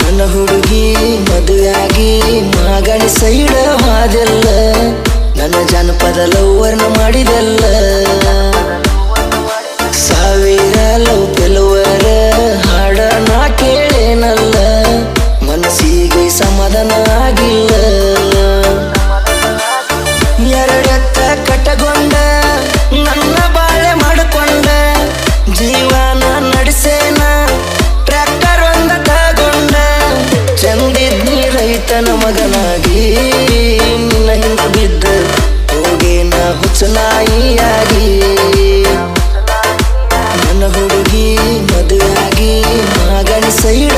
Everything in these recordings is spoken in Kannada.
ನನ್ನ ಹುಡುಗಿ ಮದುವೆಯಾಗಿ ಮಾಗಣಿ ಸೈಡ ಹಾದೆಲ್ಲ. ನನ್ನ ಜನಪದ ಲವ್ವರ್ನ ಮಾಡಿದಲ್ಲ. ಸಾವಿರ ಲವ್ ಗೆಲುವರ ಹಾಡ ನಾ ಕೇಳೇನಲ್ಲ. ಮನಸ್ಸಿಗೆ ಸಮಾಧಾನ ಆಗಿಲ್ಲ. ಎರಡೆತ್ತ ಕಟ್ಟಗೊಂಡ ನನ್ನ ರೈತನ ಮಗನಾಗಿ ನಿನ್ನ ಹಿಂದ ಬಿದ್ದ ನಾ ಹುಚ್ಚನಾಯಿಯಾಗಿ ನನ್ನ ಹುಡುಗಿ ಮದುವೆಯಾಗಿ ಮಗನ ಸೈಡ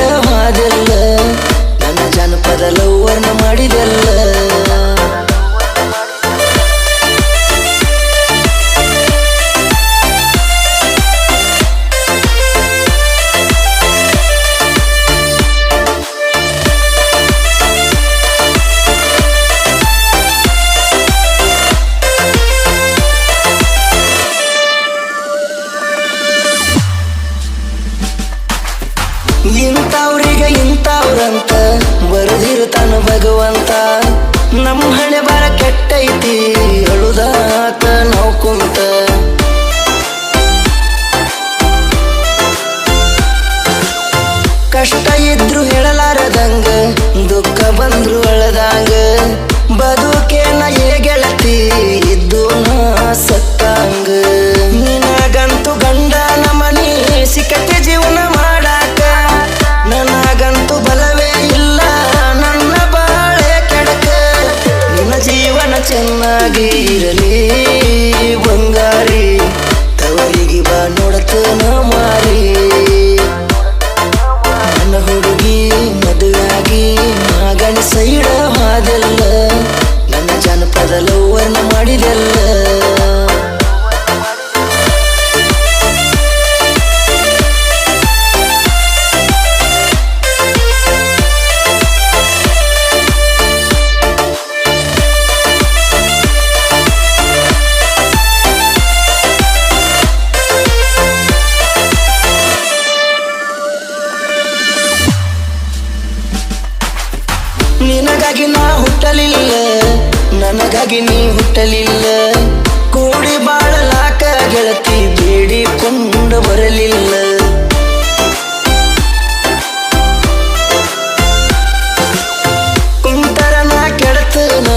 ಬರ ಬಾರ ಕೆಟ್ಟೈತಿ ಅಳುದಾತ ನಾವು ಕುಂತ. ಕಷ್ಟ ಇದ್ರು ಹೇಳಲಾರದಂಗ. ಮಾಡಿದೆಲ್ಲ. ನಿನಗಾಗಿ ನಾ ಹುಟ್ಟಲಿಲ್ಲ ನನಗಾಗಿ ನೀ ಹುಟ್ಟಲಿಲ್ಲ. ಕೂಡಿ ಬಾಳಲಾಕ ಗೆಳತಿ ಬೇಡಿಕೊಂಡು ಬರಲಿಲ್ಲ. ಕುಂತರ ನಾ ಕೆಡತನ,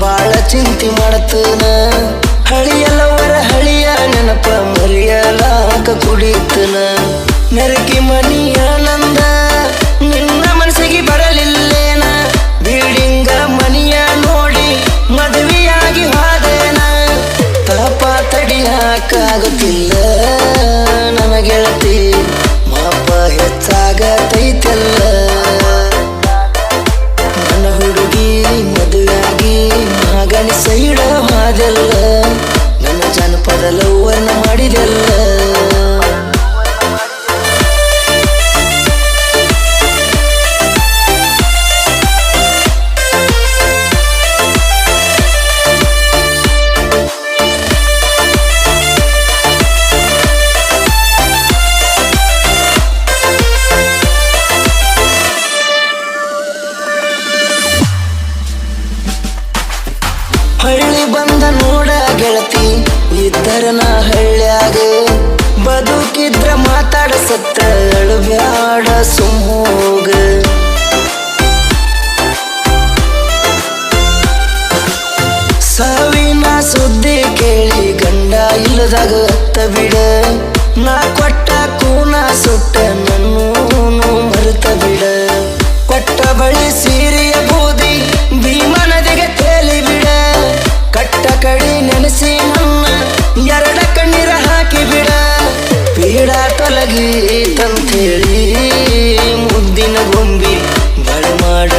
ಬಾಳ ಚಿಂತೆ ಮಾಡತನ. ಹಳಿಯಲ್ಲವರ ಹಳಿಯ ನೆನಪ ಮರೆಯಲಾಕ ಕುಡಿತನ. ನರಕಿ ಮನಿಯ ಹಳ್ಳಿ ಬಂದ ನೋಡ ಗೆಳತಿ ಇದ್ದರ ನಾ ಹಳ್ಳ್ಯಾಗ. ಬದುಕಿದ್ರ ಮಾತಾಡ ಸತ್ತ ಅಳಬ್ಯಾಡ ಸುಮ್ಮೋಗ ಸಾವಿನ ಸುದ್ದಿ ಕೇಳಿ ಗಂಡ ಇಲ್ಲದಾಗ ಅತ್ತ ಬಿಡ. ನಾ ಕೊಟ್ಟ ಕೂನ ಸುಟ್ಟ ನನ್ನೂ ಪೀಡ ತಂತೇಳಿ ಮುದ್ದಿನ ಗೊಂಬಿ ಬಡ ಮಾಡ